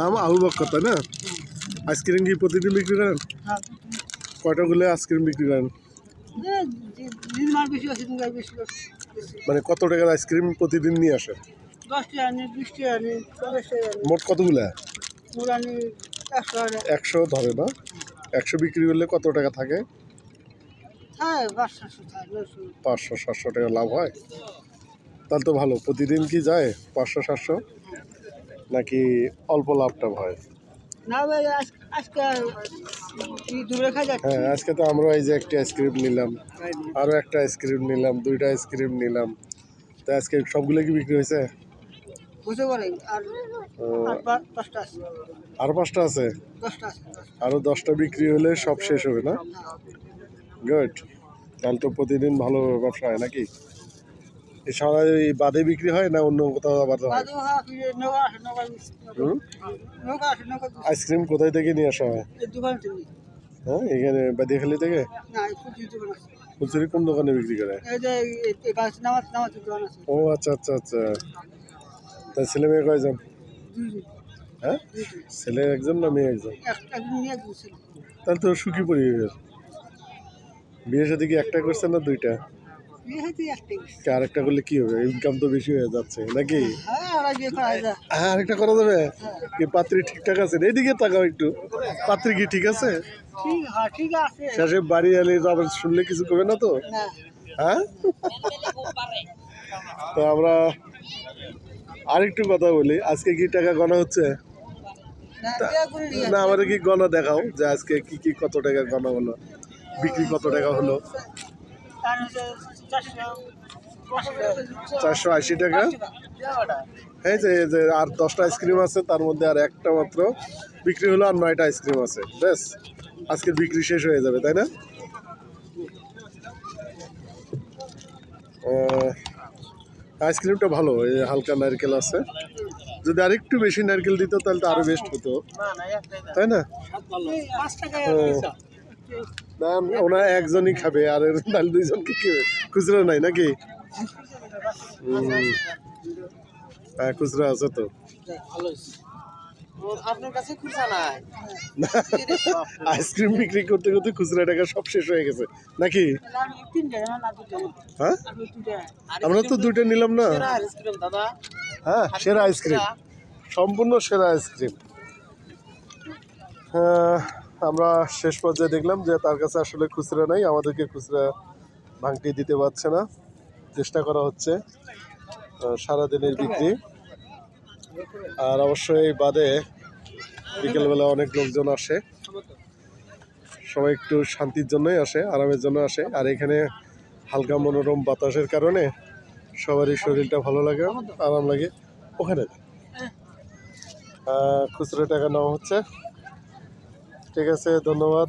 নাম আবু বক্কর তাই না? আইসক্রিম কি প্রতিদিন বিক্রি করেন? হ্যাঁ। কয়টা গুলো আইসক্রিম বিক্রি করেন? মানে কত টাকার আইসক্রিম প্রতিদিন নিয়ে আসে দশটি আনি বিশটি আনি চল্লিশটি আনি। মোট কতগুলা একশো ধরে না? একশো বিক্রি করলে কত টাকা থাকে? হ্যাঁ পাঁচশো সাতশো টাকা লাভ হয়? তাহলে তো ভালো প্রতিদিন কি যায়? পাঁচশো সাতশো? নাকি অল্প লাভ টাভ হয়? না ভাই আজকে দূরে খাই হ্যাঁ আজকে তো আমরা এই যে একটা আইসক্রিম নিলাম আরও একটা আইসক্রিম নিলাম দুইটা আইসক্রিম নিলাম। তো আজকে সবগুলো কি বিক্রি হয়েছে? আর পাঁচটা আছে। আরও দশটা বিক্রি হলে সব শেষ হবে না? গুড তাহলে তো প্রতিদিন ভালো ব্যবসা হয় নাকি? সারা এই বাদে বিক্রি হয় না অন্য কোথাও আবার হয়? আইসক্রিম কোথায় থেকে নিয়ে আসা হয়? হ্যাঁ এখানে বাদিয়াখালি থেকে? ফুলচুরি কোন দোকানে বিক্রি করে? ও আচ্ছা আচ্ছা আচ্ছা। তা ছেলে মেয়ে কয়জন? হ্যাঁ? ছেলে একজন না মেয়ে একজন? তাহলে তো সুখী পরিবেশ বিয়ের সাথে কি একটা করছে না দুইটা? কি আরেকটা করলে কি হবে? ইনকাম তো বেশি হয়ে যাচ্ছে নাকি? হ্যাঁ আর করা হ্যাঁ আরেকটা করা যাবে? কি পাত্রী ঠিকঠাক আছে? এইদিকে তাকাও একটু। পাত্রী কি ঠিক আছে? হ্যাঁ শেষে বাড়ি এলে আবার শুনলে কিছু করবে না তো? হ্যাঁ? তো আমরা আরেকটু কথা বলি। আজকে কি টাকা গণা হচ্ছে? না আমাদের কি গণা দেখাও যে আজকে কি কি কত টাকা গণা হলো? বিক্রি কত টাকা হলো? চারশো আশি টাকা। এই যে এই যে আর দশটা আইসক্রিম আছে তার মধ্যে আর একটা মাত্র বিক্রি হলো আর নয়টা আইসক্রিম আছে। ব্যাস আজকের বিক্রি শেষ হয়ে যাবে তাই না? আইসক্রিমটা ভালো এই হালকা নারকেল আছে। যদি আরেকটু বেশি নারকেল দিত তাহলে তো আরও বেস্ট হতো। তাই না। না ওনারা একজনই খাবে আর নাহলে দুইজনকে কি খুচরো নাই নাকি। হ্যাঁ খুচরা আছে তো। আইসক্রিম বিক্রি করতে করতে খুচরা টাকা সব শেষ হয়ে গেছে। নাকি? হ্যাঁ? আমরা তো দুইটা নিলাম না। হ্যাঁ সেরা আইসক্রিম। সম্পূর্ণ সেরা আইসক্রিম। হ্যাঁ, আমরা শেষ পর্যায়ে দেখলাম যে তার কাছে আসলে খুচরা নাই, আমাদেরকে খুচরা ভাঙটি দিতে পারছে না। চেষ্টা করা হচ্ছে সারাদিনের বিক্রি। আর অবশ্যই বাদে বিকেলবেলা অনেক লোকজন আসে। সবাই একটু শান্তির জন্যই আসে, আরামের জন্য আসে। আর এখানে হালকা মনোরম বাতাসের কারণে সবারই শরীরটা ভালো লাগে, আরাম লাগে। ওখানে খুচরো টাকা নেওয়া হচ্ছে। ঠিক আছে ধন্যবাদ